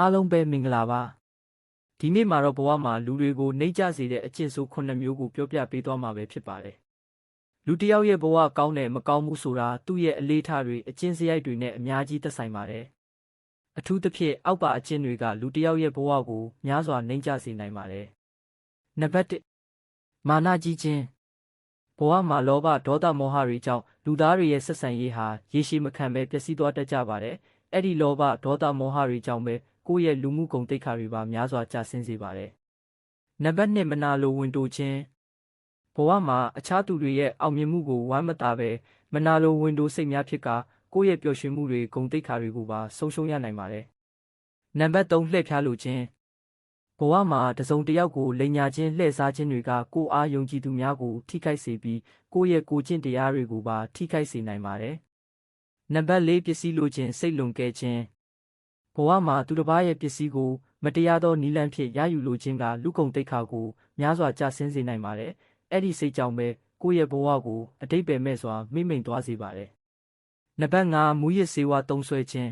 အားလုံးပဲမင်္ဂလာပါဒီနေ့မှာတော့ဘဝမှာလူတွေကိုနှိမ့်ကျစေတဲ့အကျင့်ဆိုးခုနှစ်မျိုးကိုပြောပြပေးသွားမှာပဲဖြစ်ပါတယ်လူတစ်ယောက်ရဲ့ဘဝကောင်းတယ်မကောင်းဘူးဆိုတာသူ့ရဲ့အလေးထားတွေအကျင့်စရိုက်တွေနဲ့အများကြီးသက်ဆိုင်ပါတယ်အထူးသဖြင့်အောက်ပါအကျင့်တွေကလူတစ်ယောက်ရဲ့ဘဝကိုများစွာနှိမ့်ကျစေနိုင်ပါတယ်နံပါတ်1မာနကြီးခြင်းဘဝမှာလောဘဒေါသမောဟတွေကြောင့်လူသားတွေရဲ့ဆက်ဆံရေးဟာရေရှည်မခံဘဲပျက်စီးသွားတတ်ကြပါတယ်။အဲ့ဒီလောဘဒေါသမောဟတွေကြောင့်ပဲ ကိုယ့်ရဲ့လူမှုဂုဏ်သိက္ခာတွေပါများစွာကျဆင်းစေပါတယ်။နံပါတ်2မနာလိုဝင်တိုခြင်းဘဝမှာအခြားသူတွေရဲ့အောင်မြင်မှုကိုဝမ်းမသာပဲမနာလိုဝင်တိုစိတ်များဖြစ်ကာကိုယ့်ရဲ့ပျော်ရွှင်မှုတွေဂုဏ်သိက္ခာတွေကိုပါဆုံးရှုံးရနိုင်ပါတယ်။နံပါတ်3လှည့်ဖျားလိုခြင်းဘဝမှာတစုံတစ်ယောက်ကိုလိန်ညာခြင်းလှည့်စားခြင်းတွေကကိုယ်အားယုံကြည်သူများကိုထိခိုက်စေပြီးကိုယ့်ရဲ့ကိုယ်ကျင့်တရားတွေကိုပါထိခိုက်စေနိုင်ပါတယ်။နံပါတ်၄ပစ္စည်းလိုခြင်းစိတ်လွန်ကဲခြင်း ဘဝမှာသူတစ်ပါးရဲ့ပစ္စည်းကိုမတရားသောနီလန်းဖြင့်ရယူလိုခြင်းကလူကုန်တိတ်ခါကိုများစွာကျဆင်းစေနိုင်ပါတယ်။အဲ့ဒီစိတ်ကြောင့်ပဲကိုယ့်ရဲ့ဘဝကိုအတိတ်ပဲမဲ့စွာမိမ့်မိန်သွားစေပါတယ်။နံပါတ်၅မူရစ်စေဝါတုံးဆွဲခြင်း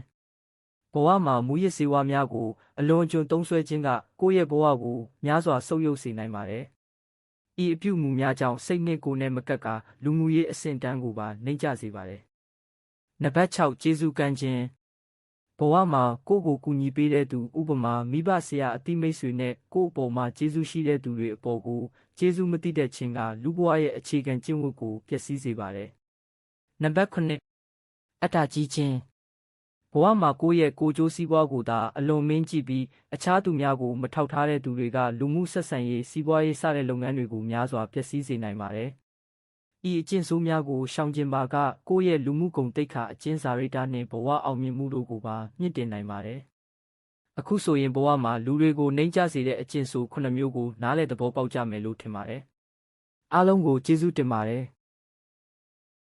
ဘဝမှာမူရစ်စေဝါများကိုအလွန်အကျွံတုံးဆွဲခြင်းကကိုယ့်ရဲ့ဘဝကိုများစွာဆုပ်ယုပ်စေနိုင်ပါတယ်။ဤအပြုမူများကြောင့်စိတ်နှင့်ကိုယ်နဲ့မကပ်ကာလူမှုရေးအဆင့်တန်းကိုပါနှိမ့်ကျစေပါတယ်။နံပါတ်6ကျေးဇူးကမ်းခြင်း ဘဝမှာကိုယ့်ကိုကူညီပေးတဲ့သူဥပမာမိဘဆရာအတိမိတ်ဆွေနဲ့ကိုယ့်အပေါ်မှာကျေးဇူးရှိတဲ့သူတွေအပေါ်ကိုကျေးဇူးမသိတဲ့ခြင်းကလူဘဝရဲ့အခြေခံကျင့်ဝတ်ကိုပျက်စီးစေပါတယ်။နံပါတ်9အတ္တကြီးခြင်းဘဝမှာကိုယ့်ရဲ့ကိုယ်ကျိုးစီးပွားကိုသာအလွန်မင်းကြည့်ပြီးအခြားသူများကိုမထောက်ထားတဲ့သူတွေကလူမှုဆက်ဆံရေးစီးပွားရေးစတဲ့လုပ်ငန်းတွေကိုများစွာဖျက်ဆီးစေနိုင်ပါတယ်။ ဤအကျင့်ဆိုးများကိုရှောင်ကျဉ်ပါကကိုယ့်ရဲ့လူမှုဂုဏ်သိက္ခာအကျင့်စာရိတ္တနှင့်ဘဝအောင်မြင်မှုတို့ကိုပါမြင့်တင်နိုင်ပါတယ်။အခုဆိုရင်ဘဝမှာလူတွေကိုနှိမ့်ချစေတဲ့အကျင့်ဆိုးခုနှစ်မျိုးကိုနားလည်သဘောပေါက်ကြမယ်လို့ထင်ပါတယ်။အားလုံးကိုကျေးဇူးတင်ပါတယ်။